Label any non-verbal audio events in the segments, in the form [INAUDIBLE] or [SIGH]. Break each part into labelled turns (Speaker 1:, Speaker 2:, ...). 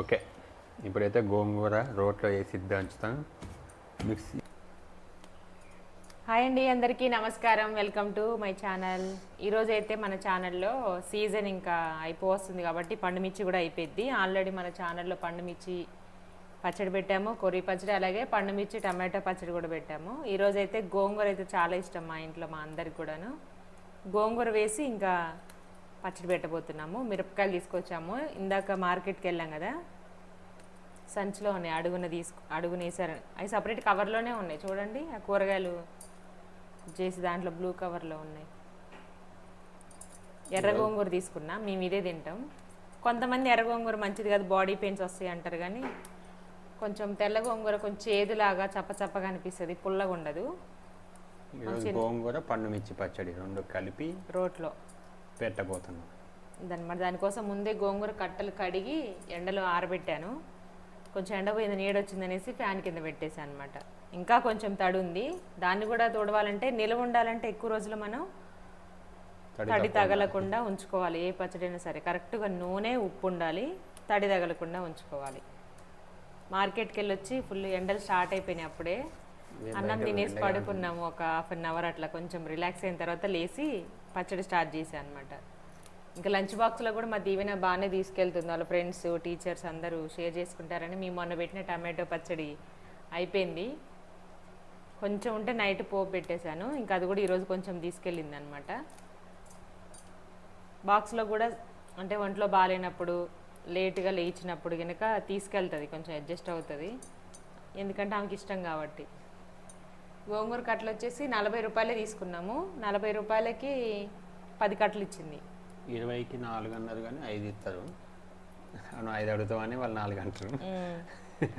Speaker 1: Okay. ఇప్పుడైతే గోంగూర రోట్లో వేసి దంచుతాం మిక్సీ.
Speaker 2: హాయ్ అండి అందరికీ నమస్కారం. Welcome to my channel. ఈరోజు అయితే మన ఛానల్లో సీజన్ ఇంకా అయిపోవస్తుంది కాబట్టి పండుమిర్చి కూడా అయిపోయింది ఆల్రెడీ మన ఛానల్లో పండుమిర్చి పచ్చడి పెట్టాము కొర్రీ పచ్చడి అలాగే పండుమిర్చి టమాటో పచ్చడి కూడా పెట్టాము. ఈరోజు అయితే గోంగూర అయితే చాలా ఇష్టం మా ఇంట్లో మా అందరికి కూడాను. గోంగూర వేసి ఇంకా పచ్చడి పెట్టబోతున్నాము మిరపకాయలు తీసుకొచ్చాము. ఇందాక మార్కెట్కి వెళ్ళాం కదా సంచిలో ఉన్నాయి అడుగున తీసుకు అడుగున వేసారు. అవి సపరేట్ కవర్లోనే ఉన్నాయి. చూడండి ఆ కూరగాయలు చేసి దాంట్లో బ్లూ కవర్లో ఉన్నాయి. ఎర్ర గోంగూర తీసుకున్నా మేము ఇదే తింటాం. కొంతమంది ఎర్ర గోంగూర మంచిది కాదు బాడీ పెయిన్స్ వస్తాయి అంటారు కానీ కొంచెం తెల్ల గోంగూర కొంచెం చేదులాగా చప్ప చప్పగా అనిపిస్తుంది పుల్లగా ఉండదు
Speaker 1: గోంగూర పండు మిర్చి పచ్చడి రెండు కలిపి
Speaker 2: రోట్లో.
Speaker 1: పెట్టబోతున్నాం.
Speaker 2: దాని మరి దానికోసం ముందే గోంగూర కట్టలు కడిగి ఎండలో ఆరబెట్టాను. కొంచెం ఎండ పోయింది నీడ వచ్చిందనేసి ఫ్యాన్ కింద పెట్టేశాను అనమాట ఇంకా కొంచెం తడి ఉంది. దాన్ని కూడా తుడవాలంటే నిల్వ ఉండాలంటే ఎక్కువ రోజులు మనం
Speaker 1: తడి
Speaker 2: తగలకుండా ఉంచుకోవాలి. ఏ పచ్చడి అయినా సరే. కరెక్ట్గా నూనె ఉప్పు ఉండాలి. తడి తగలకుండా ఉంచుకోవాలి. మార్కెట్కి వెళ్ళి వచ్చి ఫుల్ ఎండలు స్టార్ట్ అయిపోయినాయి అప్పుడే. అన్నం తినేసి పడుకున్నాము ఒక హాఫ్ అన్ అవర్ అట్లా కొంచెం రిలాక్స్ అయిన తర్వాత లేచి పచ్చడి స్టార్ట్ చేశాను అనమాట ఇంకా లంచ్ బాక్స్లో కూడా మా దీవెన బాగానే తీసుకెళ్తుంది. వాళ్ళ ఫ్రెండ్స్ టీచర్స్ అందరూ షేర్ చేసుకుంటారని మేము మొన్న పెట్టిన టమాటో పచ్చడి అయిపోయింది. కొంచెం ఉంటే నైట్ పోపు పెట్టేశాను. ఇంకా అది కూడా ఈరోజు కొంచెం తీసుకెళ్ళింది అనమాట బాక్స్లో కూడా అంటే ఒంట్లో బాగాలేనప్పుడు లేట్గా లేచినప్పుడు కనుక తీసుకెళ్తుంది. కొంచెం అడ్జస్ట్ అవుతుంది. ఎందుకంటే ఆమెకి ఇష్టం కాబట్టి. గోంగూర కట్టలు వచ్చేసి నలభై రూపాయలే తీసుకున్నాము. నలభై రూపాయలకి పది కట్టలు ఇచ్చింది.
Speaker 1: ఇరవైకి నాలుగు అన్నారు కానీ ఐదు ఇస్తారు. మనం ఐదు అడుగుతామని వాళ్ళు నాలుగు అంటారు.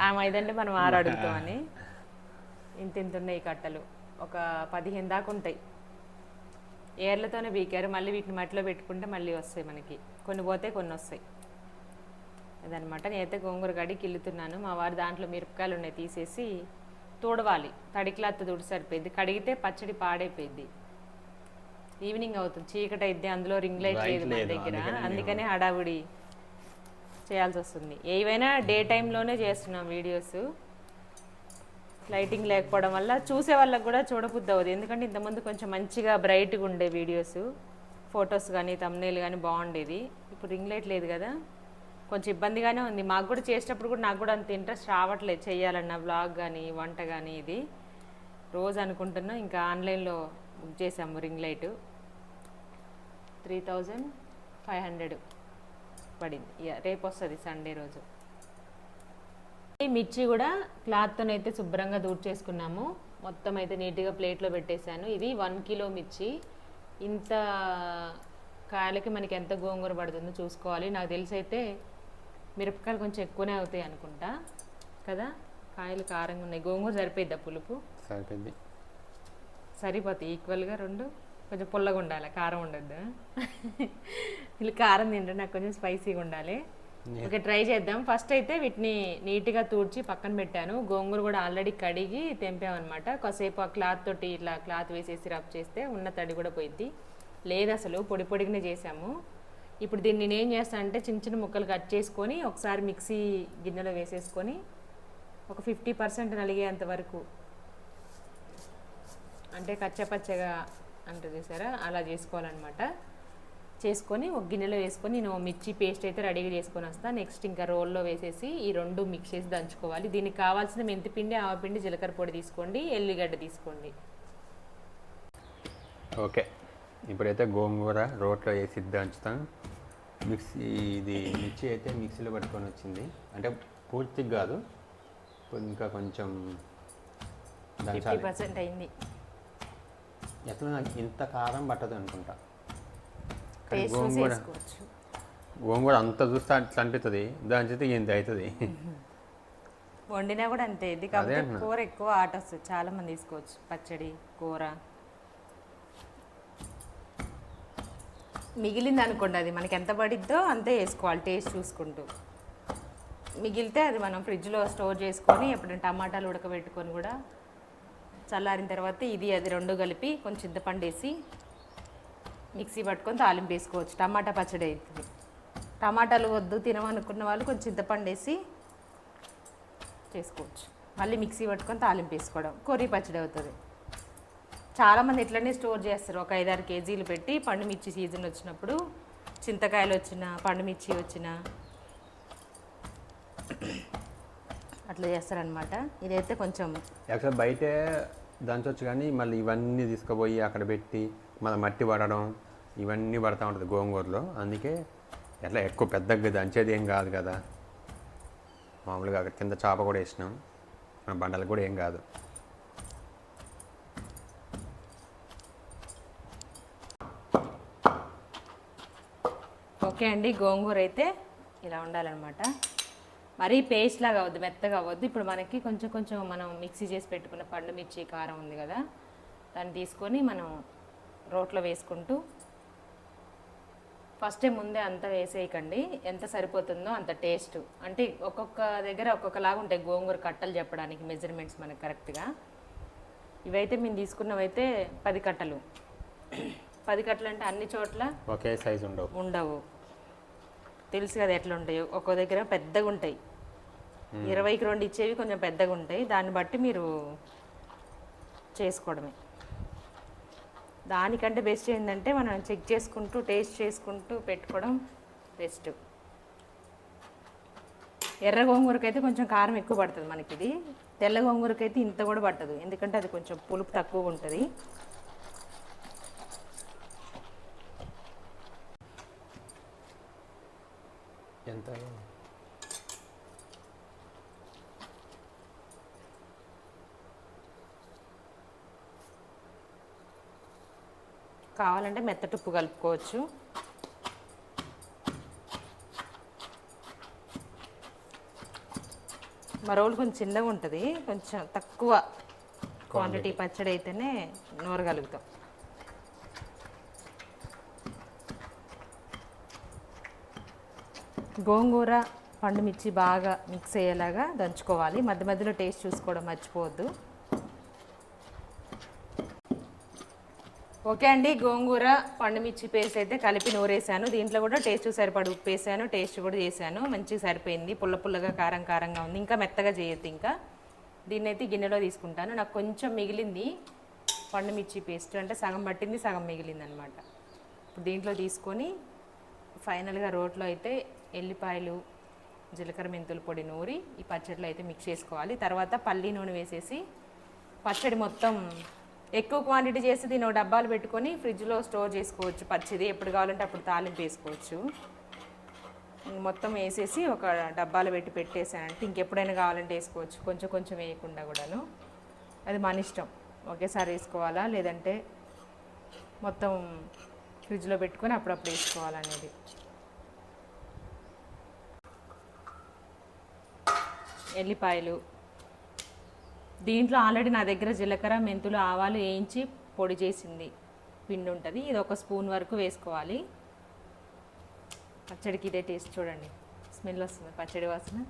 Speaker 2: ఆమె ఐదంటే మనం ఆరు అడుగుతామని. [LAUGHS] ఇంత ఇంత ఉన్నాయి కట్టలు. ఒక పదిహేను దాకా ఉంటాయి. ఏర్లతోనే బీకారు మళ్ళీ వీటిని మట్టిలో పెట్టుకుంటే మళ్ళీ వస్తాయి మనకి. కొన్ని పోతే కొన్ని వస్తాయి. అదనమాట నేనైతే గోంగూర గడి కిల్లుతున్నాను. మా వారు దాంట్లో మిరపకాయలు ఉన్నాయి తీసేసి తుడవాలి. తడి క్లాత్ తుడి సరిపోయింది. కడిగితే పచ్చడి పాడైపోయింది. ఈవినింగ్ అవుతుంది. చీకటి అయితే అందులో రింగ్ లైట్ లేదు మన దగ్గర.
Speaker 1: అందుకనే
Speaker 2: హడావుడి చేయాల్సి వస్తుంది. ఏవైనా డే టైంలోనే చేస్తున్నాం వీడియోస్. లైటింగ్ లేకపోవడం వల్ల చూసే వాళ్ళకి కూడా చూడబుద్ది అవ్వదు. ఎందుకంటే ఇంతకుముందు కొంచెం మంచిగా బ్రైట్గా ఉండే వీడియోస్. ఫొటోస్ కానీ తమ్నేల్ కానీ బాగుండేది. ఇప్పుడు రింగ్ లైట్ లేదు కదా. కొంచెం ఇబ్బందిగానే ఉంది. మాకు కూడా చేసేటప్పుడు కూడా నాకు కూడా అంత ఇంట్రెస్ట్ రావట్లేదు చేయాలన్న బ్లాగ్ కానీ వంట కానీ ఇది. రోజు అనుకుంటున్నాం ఇంకా ఆన్లైన్లో బుక్ చేసాము ring light three thousand five hundred పడింది. రేపు వస్తుంది సండే రోజు. ఈ మిర్చి కూడా క్లాత్తోనైతే శుభ్రంగా దూడ్చేసుకున్నాము మొత్తం అయితే నీట్గా ప్లేట్లో పెట్టేశాను. ఇది వన్ కిలో మిర్చి. ఇంత కాయలకి మనకి ఎంత గోంగూర పడుతుందో చూసుకోవాలి. నాకు తెలిసి అయితే మిరపకాయలు కొంచెం ఎక్కువనే అవుతాయి అనుకుంటా కదా? కాయలు కారంగా ఉన్నాయి. గోంగూర సరిపోయిద్దా పులుపు?
Speaker 1: సరిపోయింది.
Speaker 2: సరిపోతాయి. ఈక్వల్గా రెండు. కొంచెం పుల్లగా ఉండాలి. కారం ఉండద్దు. వీళ్ళు కారం తింటే నాకు కొంచెం స్పైసీగా ఉండాలి. ఓకే ట్రై చేద్దాం. ఫస్ట్ అయితే వీటిని నీట్గా తూడ్చి పక్కన పెట్టాను. గోంగూర కూడా ఆల్రెడీ కడిగి తెంపామన్నమాట. కాసేపు ఆ క్లాత్ తోటి ఇట్లా క్లాత్ వేసేసి రబ్ చేస్తే ఉన్న తడి కూడా పోయిద్ది. లేదు అసలు. పొడి పొడిగానే చేసాము. ఇప్పుడు దీన్ని నేను ఏం చేస్తానంటే చిన్న చిన్న ముక్కలు కట్ చేసుకొని ఒకసారి మిక్సీ గిన్నెలో వేసేసుకొని ఒక ఫిఫ్టీ పర్సెంట్ నలిగేంత వరకు అంటే కచ్చపచ్చగా అంటే చూసారా? అలా చేసుకోవాలన్నమాట. చేసుకొని ఒక గిన్నెలో వేసుకొని నేను మిర్చి పేస్ట్ అయితే రెడీగా చేసుకొని వస్తాను నెక్స్ట్ ఇంకా రోల్లో వేసేసి ఈ రెండు మిక్స్ చేసి దంచుకోవాలి. దీనికి కావాల్సిన మెంతిపిండి ఆవపిండి జీలకర్ర పొడి తీసుకోండి ఎల్లిగడ్డ తీసుకోండి.
Speaker 1: ఓకే. ఇప్పుడైతే గోంగూర రోట్లో వేసి దంచుతాం మిక్సీ ఇది మిర్చి అయితే మిక్సీలో పట్టుకొని వచ్చింది. అంటే పూర్తిగా కాదు ఇంకా కొంచెం
Speaker 2: పర్సెంట్ అయింది.
Speaker 1: ఎట్లా ఇంత కారం పట్టదు అనుకుంటా. గోంగూర గోంగూర అంత చూస్తే అట్లా అనిపిస్తుంది దాని చేతి ఇంత అవుతుంది
Speaker 2: వండినా కూడా అంతే. ఇది
Speaker 1: అంటున్నా.
Speaker 2: కూర ఎక్కువ ఆట వస్తుంది. చాలా మంది తీసుకోవచ్చు. పచ్చడి కూర. మిగిలింది అనుకోండి అది మనకి ఎంత పడిద్దో అంతే వేసుకోవాలి టేస్ట్ చూసుకుంటూ. మిగిలితే అది మనం ఫ్రిడ్జ్లో స్టోర్ చేసుకొని ఎప్పుడైనా టమాటాలు ఉడకబెట్టుకొని కూడా చల్లారిన తర్వాత ఇది అది రెండు కలిపి కొంచెం చింతపండు వేసి మిక్సీ పట్టుకొని తాలింపు వేసుకోవచ్చు. టమాటా పచ్చడి అవుతుంది టమాటాలు వద్దు తినమనుకున్న వాళ్ళు కొంచెం చింతపండు వేసి చేసుకోవచ్చు. మళ్ళీ మిక్సీ పట్టుకొని తాలింపు వేసుకోవడం. కొర్రీ పచ్చడి అవుతుంది. చాలామంది ఇట్లనే స్టోర్ చేస్తారు. ఒక ఐదారు కేజీలు పెట్టి పండు మిర్చి సీజన్ వచ్చినప్పుడు చింతకాయలు వచ్చిన పండుమిర్చి వచ్చిన అట్లా చేస్తారనమాట ఇదైతే కొంచెం
Speaker 1: యాక్చువల్ బయటే దంచవచ్చు కానీ మళ్ళీ ఇవన్నీ తీసుకుపోయి అక్కడ పెట్టి మళ్ళీ మట్టి పడడం ఇవన్నీ పడతా ఉంటుంది గోంగూరలో. అందుకే ఎట్లా ఎక్కువ పెద్దగా దంచేది ఏం కాదు కదా. మామూలుగా అక్కడ కింద చేప కూడా వేసినాం. మన బండలు కూడా ఏం కాదు.
Speaker 2: ఓకే అండి గోంగూర అయితే ఇలా ఉండాలన్నమాట. మరీ పేస్ట్ లాగా అవ్వద్దు మెత్తగా అవ్వద్దు. ఇప్పుడు మనకి కొంచెం కొంచెం మనం మిక్సీ చేసి పెట్టుకున్న పండు మిర్చి కారం ఉంది కదా దాన్ని తీసుకొని మనం రోట్లో వేసుకుంటూ ఫస్ట్ ముందే అంత వేసేయకండి. ఎంత సరిపోతుందో అంత టేస్ట్ అంటే ఒక్కొక్క దగ్గర ఒక్కొక్కలాగా ఉంటాయి గోంగూర కట్టలు చెప్పడానికి మెజర్మెంట్స్ మనకు కరెక్ట్గా ఇవైతే మేము తీసుకున్నవైతే పది కట్టలు. పది కట్టలు అంటే అన్ని చోట్ల
Speaker 1: ఒకే సైజు ఉండవు.
Speaker 2: ఉండవు. తెలుసు కదా ఎట్లా ఉంటాయో ఒక్కో దగ్గర పెద్దగా ఉంటాయి ఇరవైకి రెండు ఇచ్చేవి కొంచెం పెద్దగా ఉంటాయి దాన్ని బట్టి మీరు చేసుకోవడమే. దానికంటే బెస్ట్ ఏంటంటే మనం చెక్ చేసుకుంటూ టేస్ట్ చేసుకుంటూ పెట్టుకోవడం బెస్ట్. ఎర్ర గోంగూరకైతే కొంచెం కారం ఎక్కువ పడుతుంది మనకి ఇది తెల్ల గోంగూరకైతే ఇంత కూడా పట్టదు. ఎందుకంటే అది కొంచెం పులుపు తక్కువ ఉంటుంది.
Speaker 1: ఎంత
Speaker 2: కావాలంటే మెత్తటి ఉప్పు కలుపుకోవచ్చు. మరోళ్ళు కొంచెం చిన్నగా ఉంటుంది. కొంచెం తక్కువ క్వాంటిటీ పచ్చడి అయితేనే నూరగలుగుతాం గోంగూర పండు మిర్చి బాగా మిక్స్ అయ్యేలాగా దంచుకోవాలి. మధ్య మధ్యలో టేస్ట్ చూసుకోవడం మర్చిపోవద్దు. ఓకే అండి గోంగూర పండుమిర్చి పేస్ట్ అయితే కలిపి నూరేసాను. దీంట్లో కూడా టేస్ట్ సరిపడి ఉప్పు వేసాను టేస్ట్ కూడా చేశాను. మంచిగా సరిపోయింది. పుల్ల పుల్లగా కారం కారంగా ఉంది. ఇంకా మెత్తగా చేయొద్దు ఇంకా. దీన్ని అయితే గిన్నెలో తీసుకుంటాను. నాకు కొంచెం మిగిలింది పండుమిర్చి పేస్ట్. అంటే సగం పట్టింది సగం మిగిలింది అనమాట ఇప్పుడు దీంట్లో తీసుకొని ఫైనల్గా రోట్లో అయితే ఎల్లిపాయలు జీలకర్ర మెంతుల పొడి నూరి ఈ పచ్చడిలో అయితే మిక్స్ చేసుకోవాలి. తర్వాత పల్లి నూనె వేసేసి పచ్చడి మొత్తం ఎక్కువ క్వాంటిటీ చేసి దీని ఒక డబ్బాలు పెట్టుకొని ఫ్రిడ్జ్లో స్టోర్ చేసుకోవచ్చు. పచ్చిది ఎప్పుడు కావాలంటే అప్పుడు తాలింపు వేసుకోవచ్చు. మొత్తం వేసేసి ఒక డబ్బాలో పెట్టి పెట్టేసానంటే ఇంకెప్పుడైనా కావాలంటే వేసుకోవచ్చు. కొంచెం కొంచెం వేయకుండా కూడాను. అది మన ఇష్టం. ఒకేసారి వేసుకోవాలా? లేదంటే మొత్తం ఫ్రిడ్జ్లో పెట్టుకొని అప్పుడప్పుడు వేసుకోవాలనేది. ఎల్లిపాయలు. దీంట్లో ఆల్రెడీ నా దగ్గర జీలకర్ర మెంతులు ఆవాలు వేయించి పొడి చేసింది. పిండి ఉంటుంది. ఇది ఒక స్పూన్ వరకు వేసుకోవాలి. పచ్చడికి ఇదే టేస్ట్ చూడండి. స్మెల్ వస్తుంది. పచ్చడి వాసన.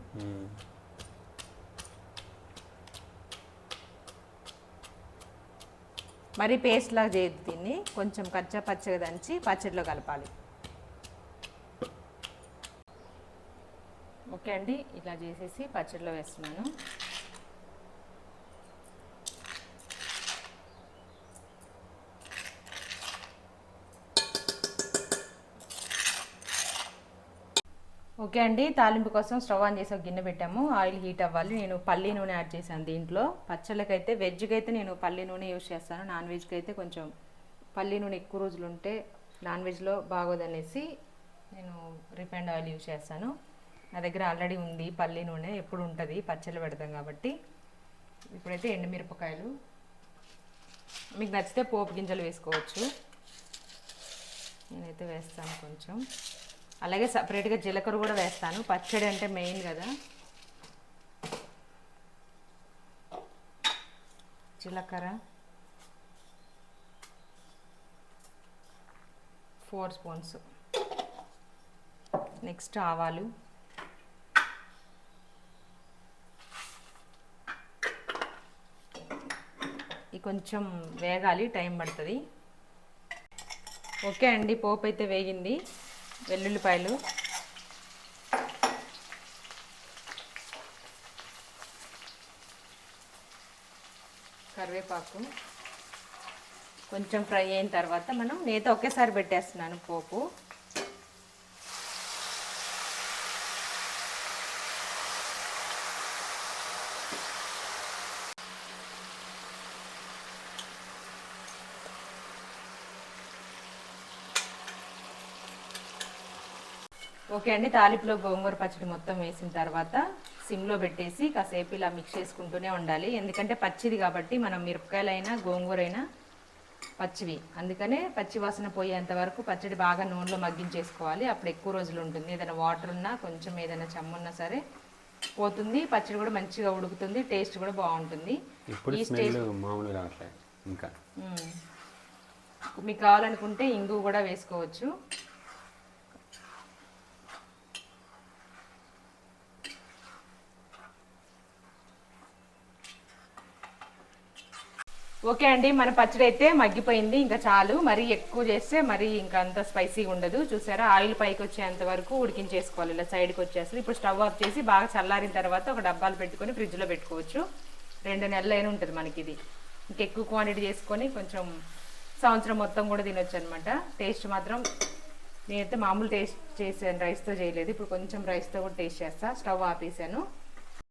Speaker 2: మరి పేస్ట్ లాగా దీన్ని. కొంచెం కచ్చా పచ్చగా దంచి పచ్చడిలో కలపాలి. ఓకే అండి ఇలా చేసేసి పచ్చడిలో వేస్తున్నాను. ఓకే అండి తాలింపు కోసం స్టవ్ ఆన్ చేసి ఒక గిన్నె పెట్టాము. ఆయిల్ హీట్ అవ్వాలి. నేను పల్లి నూనె యాడ్ చేశాను దీంట్లో. పచ్చళ్ళకైతే వెజ్కి అయితే నేను పల్లి నూనె యూజ్ చేస్తాను. నాన్ వెజ్కి అయితే కొంచెం పల్లి నూనె ఎక్కువ రోజులు ఉంటే నాన్ వెజ్లో బాగోదనేసి నేను రిఫైండ్ ఆయిల్ యూజ్ చేస్తాను. నా దగ్గర ఆల్రెడీ ఉంది పల్లి నూనె ఎప్పుడు ఉంటుంది పచ్చళ్ళు పెడతాం కాబట్టి. ఇప్పుడైతే ఎండుమిరపకాయలు. మీకు నచ్చితే పోపు గింజలు వేసుకోవచ్చు. నేనైతే వేస్తాను కొంచెం. అలాగే సపరేట్గా జీలకర్ర కూడా వేస్తాను. పచ్చడి అంటే మెయిన్ కదా. జీలకర్ర. Four spoons. నెక్స్ట్ ఆవాలు. ఇది కొంచెం వేగాలి టైం పడుతుంది. ఓకే అండి పోపు అయితే వేగింది వెల్లుల్లిపాయలు. కరివేపాకు. కొంచెం ఫ్రై అయిన తర్వాత మనం నేత ఒకేసారి పెట్టేస్తున్నాను పోపు. ఓకే అండి తాలింపులో గోంగూర పచ్చడి మొత్తం వేసిన తర్వాత సిమ్లో పెట్టేసి కాసేపు ఇలా మిక్స్ చేసుకుంటూనే ఉండాలి. ఎందుకంటే పచ్చిది కాబట్టి మనం మిరపకాయలైనా గోంగూర అయినా పచ్చివి. అందుకనే పచ్చి వాసన పోయేంత వరకు పచ్చడి బాగా నూనెలో మగ్గించేసుకోవాలి. అప్పుడు ఎక్కువ రోజులు ఉంటుంది. ఏదైనా వాటర్ ఉన్నా కొంచెం ఏదైనా చెమ్మున్నా సరే పోతుంది. పచ్చడి కూడా మంచిగా ఉడుకుతుంది. టేస్ట్ కూడా బాగుంటుంది. ఈ
Speaker 1: ఇంకా.
Speaker 2: మీకు కావాలనుకుంటే ఇంగు కూడా వేసుకోవచ్చు. ఓకే అండి మన పచ్చడి అయితే మగ్గిపోయింది. ఇంకా చాలు. మరీ ఎక్కువ చేస్తే మరీ ఇంకా అంత స్పైసీగా ఉండదు. చూసారా? ఆయిల్ పైకి వచ్చేంత వరకు ఉడికించేసుకోవాలి. ఇలా సైడ్కి వచ్చేస్తుంది. ఇప్పుడు స్టవ్ ఆఫ్ చేసి బాగా చల్లారిన తర్వాత ఒక డబ్బాలు పెట్టుకొని ఫ్రిడ్జ్లో పెట్టుకోవచ్చు. రెండు నెలలు అయినా ఉంటుంది మనకి ఇది ఇంకెక్కువ క్వాంటిటీ చేసుకొని కొంచెం సంవత్సరం మొత్తం కూడా తినొచ్చు అనమాట టేస్ట్ మాత్రం నేనైతే మామూలు టేస్ట్ చేసాను రైస్తో చేయలేదు. ఇప్పుడు కొంచెం రైస్తో కూడా టేస్ట్ చేస్తా. స్టవ్ ఆపేసాను.